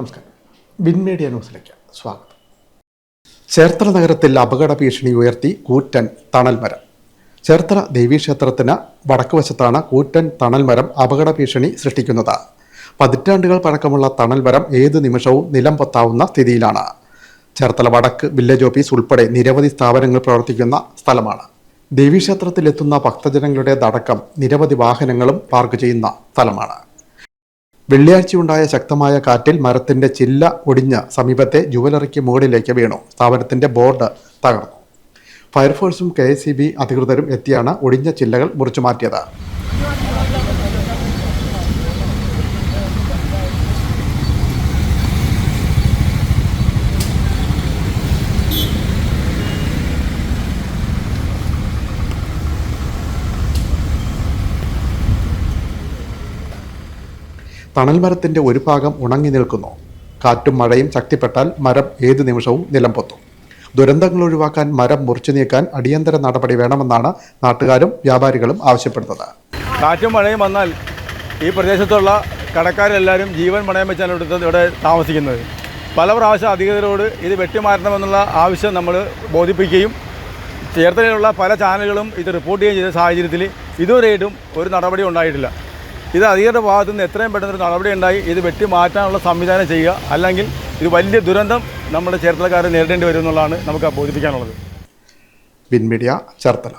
നമസ്കാരം. Win media ന്യൂസിലേക്ക് സ്വാഗതം. ചേർത്തല നഗരത്തിൽ അപകട ഭീഷണി ഉയർത്തി കൂറ്റൻ തണൽ മരം. ചേർത്തല ദേവീക്ഷേത്രത്തിന് വടക്ക് വശത്താണ് കൂറ്റൻ തണൽ മരം അപകട ഭീഷണി സൃഷ്ടിക്കുന്നത്. പതിറ്റാണ്ടുകൾ പഴക്കമുള്ള തണൽ മരം ഏത് നിമിഷവും നിലം പൊത്താവുന്ന സ്ഥിതിയിലാണ്. ചേർത്തല വടക്ക് വില്ലേജ് ഓഫീസ് ഉൾപ്പെടെ നിരവധി സ്ഥാപനങ്ങൾ പ്രവർത്തിക്കുന്ന സ്ഥലമാണ്. ദേവീക്ഷേത്രത്തിലെത്തുന്ന ഭക്തജനങ്ങളുടേതടക്കം നിരവധി വാഹനങ്ങളും പാർക്ക് ചെയ്യുന്ന സ്ഥലമാണ്. വെള്ളിയാഴ്ചയുണ്ടായ ശക്തമായ കാറ്റിൽ മരത്തിന്റെ ചില്ല ഒടിഞ്ഞ സമീപത്തെ ജുവലറിക്ക് മുകളിലേക്ക് വീണു. സ്ഥാപനത്തിന്റെ ബോർഡ് തകർന്നു. ഫയർഫോഴ്സും കെ അധികൃതരും എത്തിയാണ് ഒടിഞ്ഞ ചില്ലകൾ മുറിച്ചു മാറ്റിയത് തണൽ മരത്തിന്റെ ഒരു ഭാഗം ഉണങ്ങി നിൽക്കുന്നു. കാറ്റും മഴയും ശക്തിപ്പെട്ടാൽ മരം ഏത് നിമിഷവും നിലം പൊത്തും. ദുരന്തങ്ങൾ ഒഴിവാക്കാൻ മരം മുറിച്ചു നീക്കാൻ അടിയന്തര നടപടി വേണമെന്നാണ് നാട്ടുകാരും വ്യാപാരികളും ആവശ്യപ്പെടുന്നത്. കാറ്റും മഴയും വന്നാൽ ഈ പ്രദേശത്തുള്ള കടക്കാരെല്ലാവരും ജീവൻ പണയം വെച്ചാണ് ഇവിടുത്തെ ഇവിടെ താമസിക്കുന്നത്. പല പ്രാവശ്യം അധികൃതരോട് ഇത് വെട്ടിമാറ്റണമെന്നുള്ള ആവശ്യം നമ്മൾ ബോധിപ്പിക്കുകയും ചേർത്തലയിലുള്ള പല ചാനലുകളും ഇത് റിപ്പോർട്ട് ചെയ്യുകയും ചെയ്ത സാഹചര്യത്തിൽ ഇതുവരെയായിട്ടും ഒരു നടപടി ഉണ്ടായിട്ടില്ല. ഇത് അധികൃത ഭാഗത്തു നിന്ന് എത്രയും പെട്ടെന്ന് നടപടി ഉണ്ടായി. ഇത് വെട്ടി മാറ്റാനുള്ള സംവിധാനം ചെയ്യുക. അല്ലെങ്കിൽ ഇത് വലിയ ദുരന്തം നമ്മുടെ ചേർത്തലക്കാരെ നേരിടേണ്ടി വരും എന്നുള്ളതാണ് നമുക്ക് ബോധിപ്പിക്കാനുള്ളത്. Win media Cherthala.